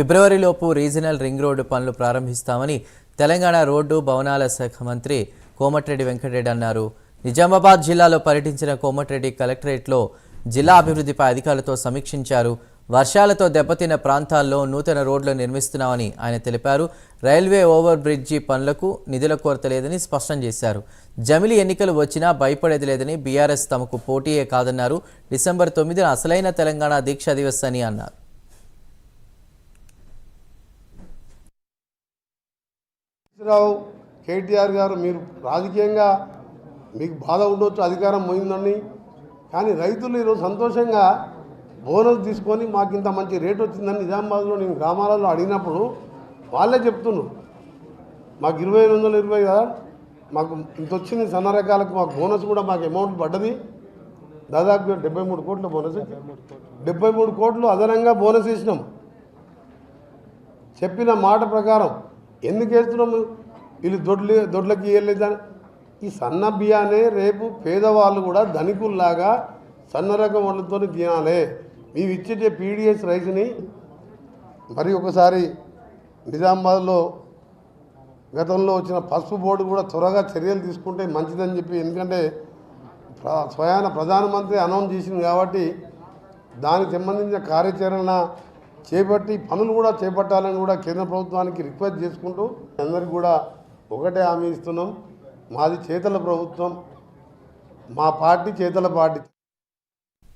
ఫిబ్రవరిలోపు regional ring road పనులు ప్రారంభిస్తామని Telangana road భవనాల శాఖ మంత్రి కోమటిరెడ్డి వెంకటరెడ్డి అన్నారు. నిజామాబాద్ జిల్లాలో పర్యటించిన కోమటిరెడ్డి కలెక్టరేట్లో జిల్లా అభివృద్ధిపై అధికారులతో సమీక్షించారు. వర్షాలతో దెబ్బతిన్న ప్రాంతాల్లో నూతన రోడ్లు నిర్మిస్తున్నామని ఆయన తెలిపారు. రైల్వే ఓవర్ బ్రిడ్జి పనులకు నిధుల కొరత లేదని స్పష్టం చేశారు. జమిలి ఎన్నికలు వచ్చినా భయపడేది లేదని బీఆర్ఎస్ తమకు పోటీయే కాదన్నారు. డిసెంబర్ తొమ్మిదిన అసలైన తెలంగాణ దీక్ష దివస్ అని అన్నారు. రావు కేటీఆర్ గారు మీరు రాజకీయంగా మీకు బాధ ఉండొచ్చు అధికారం పోయిందని. కానీ రైతులు ఈరోజు సంతోషంగా బోనస్ తీసుకొని మాకు ఇంత మంచి రేట్ వచ్చిందని నిజామాబాద్లో నేను గ్రామాలలో అడిగినప్పుడు వాళ్ళే చెప్తున్నారు. మాకు ఇరవై ఐదు వందల ఇరవై కదా మాకు ఇంత వచ్చింది సన్న రకాలకు మాకు బోనస్ కూడా మాకు అమౌంట్ పడ్డది. దాదాపు డెబ్బై మూడు కోట్ల బోనస్. డెబ్బై మూడు కోట్లు అదనంగా బోనస్ ఇచ్చినాం చెప్పిన మాట ప్రకారం ఎందుకు వేస్తున్నాము వీళ్ళు దొడ్లు దొడ్లకి వేయలేదని ఈ సన్న బియ్యానే రేపు పేదవాళ్ళు కూడా ధనికుల్లాగా సన్న రకం వాళ్ళతో తినాలి. మేము ఇచ్చే పీడిఎస్ రైస్ని మరి ఒకసారి నిజామాబాద్లో గతంలో వచ్చిన పసుపు బోర్డు కూడా త్వరగా చర్యలు తీసుకుంటే మంచిదని చెప్పి ఎందుకంటే స్వయాన ప్రధానమంత్రి అనౌన్స్ చేసింది కాబట్టి దానికి సంబంధించిన కార్యాచరణ చేపట్టి పనులు కూడా చేపట్టాలని కూడా కేంద్ర ప్రభుత్వానికి రిక్వెస్ట్ చేసుకుంటూ అందరికి కూడా ఒకటే హామీ ఇస్తున్నాం. మాది చేతల ప్రభుత్వం. మా పార్టీ చేతల పార్టీ.